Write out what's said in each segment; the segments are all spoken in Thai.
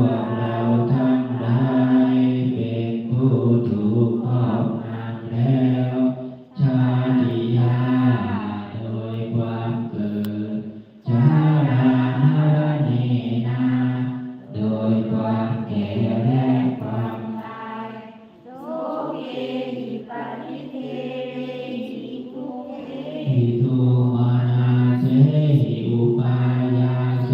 วกเราทั้งหเป็นผู้ถูกคอบงำแล้ว ชาติยาโดยความเกิด ชาลาเนนา โดยความแก่และความตโสเกหิปฏิเทหิทุเกหิทุมานาเสหิอุปายาเส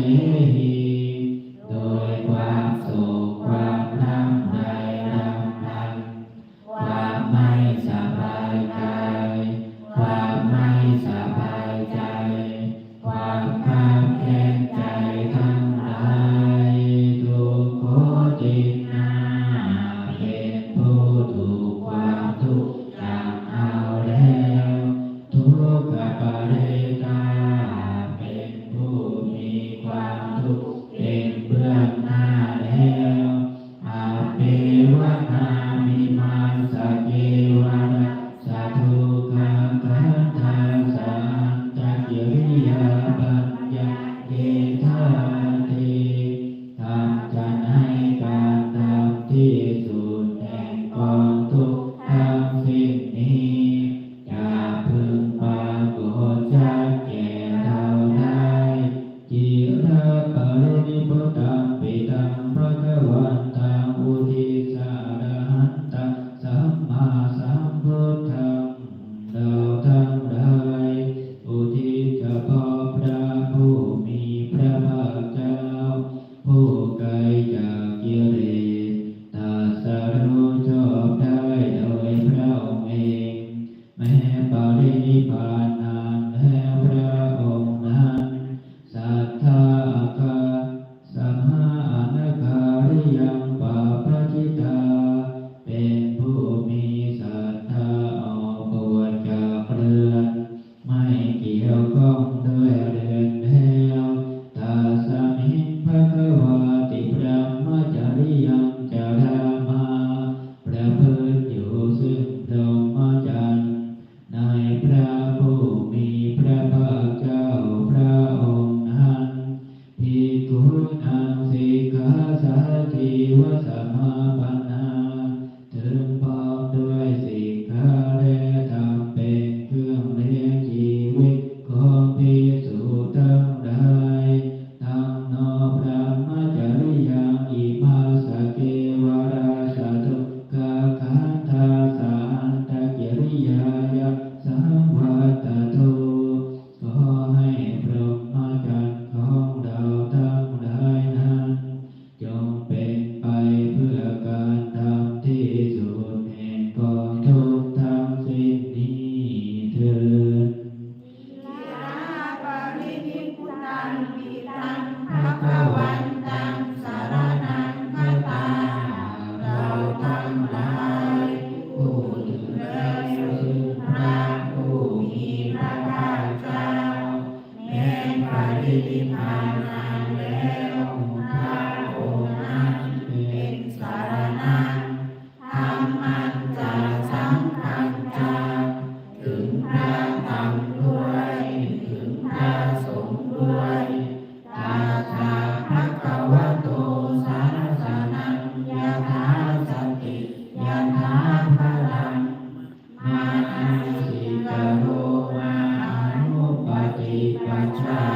จากกิเลสตาสรู้ชอบได้โดยพระองค์เองแม้ปรินิพานานแห่วพระ ไปรินิพพานแล้วพระ Yeah.